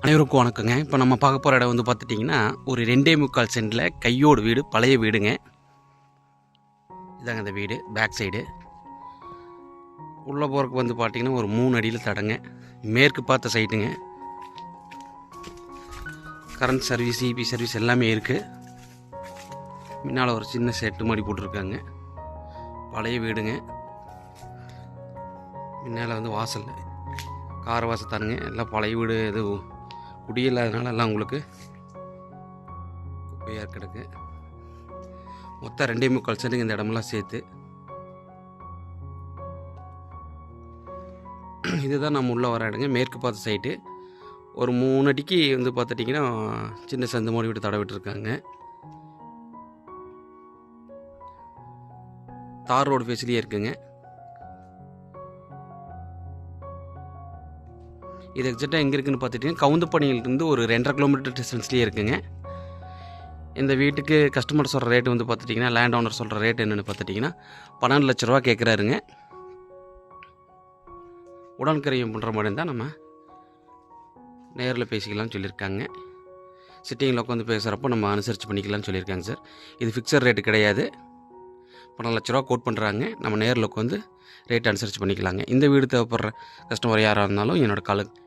அனைவருக்கும் வணக்கங்க. இப்போ நம்ம பார்க்க போகிற இடம் வந்து பார்த்துட்டிங்கன்னா ஒரு ரெண்டே முக்கால் சென்டில் கையோடு வீடு பழைய வீடுங்க. இதாங்க இந்த வீடு பேக் சைடு உள்ளே போகிறக்கு வந்து பார்த்திங்கன்னா ஒரு மூணு அடியில் தடங்க. மேற்கு பார்த்த சைட்டுங்க கரண்ட் சர்வீஸ் இபி சர்வீஸ் எல்லாமே இருக்குது முன்னால் ஒரு சின்ன செட்டு மாதிரி போட்டிருக்காங்க. பழைய வீடுங்க. முன்னால் வந்து வாசல். கார் வாசத்தானுங்க எல்லாம் பழைய வீடு எதுவும் குடியில்லாதனால எல்லாம் உங்களுக்கு குப்பையாக கிடக்கு. மொத்தம் ரெண்டே முக்கால் சென்ட்டுங்க இந்த இடமெல்லாம் சேர்த்து. இதுதான் நம்ம உள்ளே வர இடங்க. மேற்கு பார்த்த சைட்டு ஒரு மூணு அடிக்கு வந்து பார்த்துட்டிங்கன்னா சின்ன சந்து மூடி விட்டு தடை விட்டுருக்காங்க தார் ரோடு ஃபெசிலியே இருக்குங்க. இது எக்ஸாக்டாக எங்கே இருக்குதுன்னு பார்த்துட்டிங்கன்னா கவுந்தப்பணியிலிருந்து ஒரு ரெண்டரை கிலோமீட்டர் டிஸ்டன்ஸ்லேயே இருக்குங்க. இந்த வீட்டுக்கு கஸ்டமர் சொல்கிற ரேட்டு வந்து பார்த்துட்டிங்கன்னா லேண்ட் ஓனர் சொல்கிற ரேட் என்னென்னு பார்த்துட்டிங்கன்னா பன்னெண்டு லட்ச ரூபா கேட்குறாருங்க உடன்கரையும் பண்ணுற மாதிரி இருந்தால் நம்ம நேரில் பேசிக்கலாம்னு சொல்லியிருக்காங்க. சிட்டிங்கில் உட்காந்து பேசுகிறப்போ நம்ம அனுசரித்து பண்ணிக்கலாம்னு சொல்லியிருக்காங்க சார். இது ஃபிக்ஸட் ரேட்டு கிடையாது. பன்னெண்டு லட்ச ரூபா கோட் பண்ணுறாங்க நம்ம நேரில் உட்காந்து ரேட் அனுசரித்து பண்ணிக்கலாங்க. இந்த வீடு தேவைப்படுற கஸ்டமர் யாராக இருந்தாலும் என்னோட கால்